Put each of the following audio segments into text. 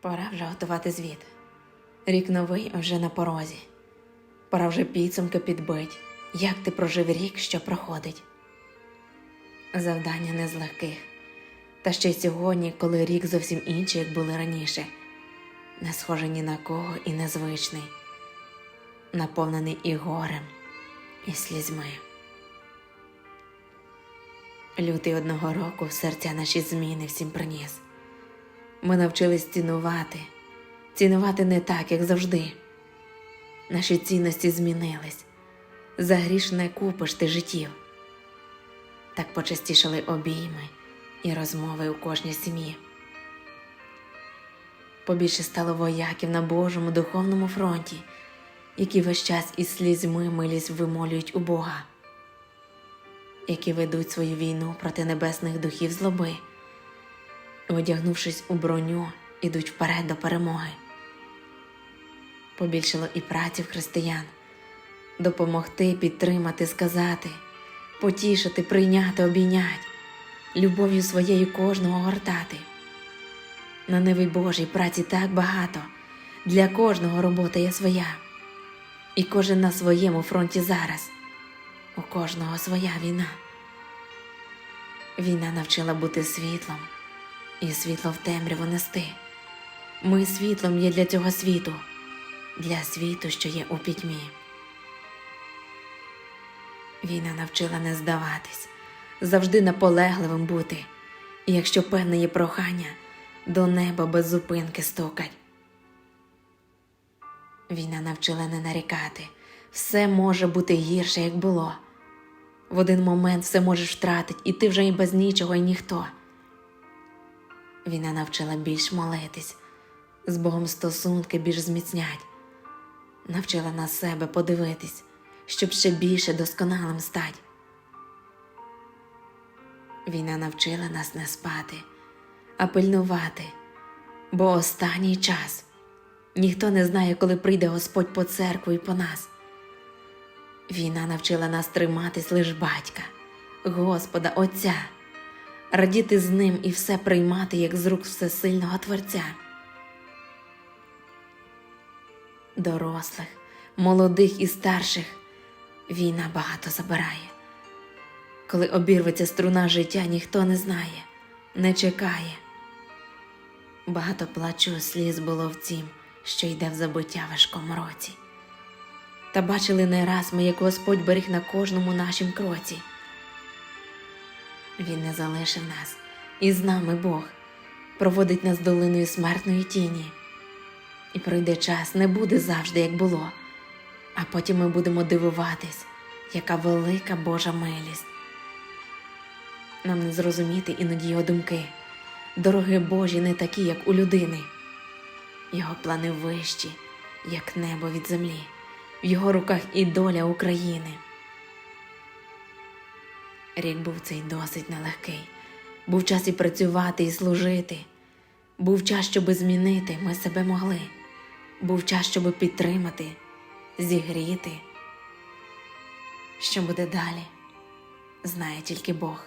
Пора вже готувати звіт. Рік новий вже на порозі. Пора вже підсумки підбить. Як ти прожив рік, що проходить? Завдання не з легких. Та ще й сьогодні, коли рік зовсім інший, як були раніше, не схожий ні на кого і незвичний, наповнений і горем, і слізьми. Лютий одного року в серця наші зміни всім приніс. Ми навчились цінувати, цінувати не так, як завжди. Наші цінності змінились. За гріш не купиш ти життів. Так почастішали обійми і розмови у кожній сім'ї. Побільше стало вояків на Божому духовному фронті, які весь час із слізьми милість вимолюють у Бога, які ведуть свою війну проти небесних духів злоби, одягнувшись у броню, ідуть вперед до перемоги. Побільшало і праці в християн. Допомогти, підтримати, сказати, потішити, прийняти, обійняти, любов'ю своєю кожного гортати. На неві Божій праці так багато, для кожного робота є своя, і кожен на своєму фронті зараз, у кожного своя війна. Війна навчила бути світлом, і світло в темряву нести. Ми світлом є для цього світу, для світу, що є у пітьмі. Війна навчила не здаватись, завжди наполегливим бути, і якщо певне є прохання, до неба без зупинки стукать. Війна навчила не нарікати, все може бути гірше, як було. В один момент все можеш втратити, і ти вже і без нічого, і ніхто. Війна навчила більш молитись, з Богом стосунки більш зміцнять, навчила на себе подивитись, щоб ще більше досконалим стать. Війна навчила нас не спати, а пильнувати, бо останній час. Ніхто не знає, коли прийде Господь по церкву і по нас. Війна навчила нас триматись лиш батька, Господа, Отця, радіти з ним і все приймати, як з рук всесильного Творця. Дорослих, молодих і старших війна багато забирає. Коли обірветься струна життя, ніхто не знає, не чекає. Багато плачу сліз було в тім, що йде в забуття важкому році. Та бачили не раз ми, як Господь беріг на кожному нашім кроці. Він не залишив нас, і з нами Бог проводить нас долиною смертної тіні. І пройде час, не буде завжди, як було, а потім ми будемо дивуватись, яка велика Божа милість. Нам не зрозуміти іноді його думки. Дороги Божі не такі, як у людини. Його плани вищі, як небо від землі, в його руках і доля України. Рік був цей досить нелегкий. Був час і працювати, і служити. Був час, щоби змінити, ми себе могли. Був час, щоби підтримати, зігріти. Що буде далі, знає тільки Бог.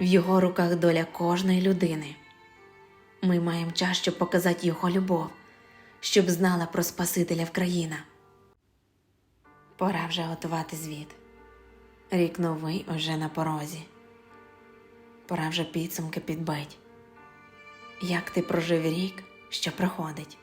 В його руках доля кожної людини. Ми маємо час, щоб показати його любов, щоб знала про Спасителя в країна. Пора вже готувати звіт. Рік новий уже на порозі. Пора вже підсумки підбить. Як ти прожив рік, що проходить?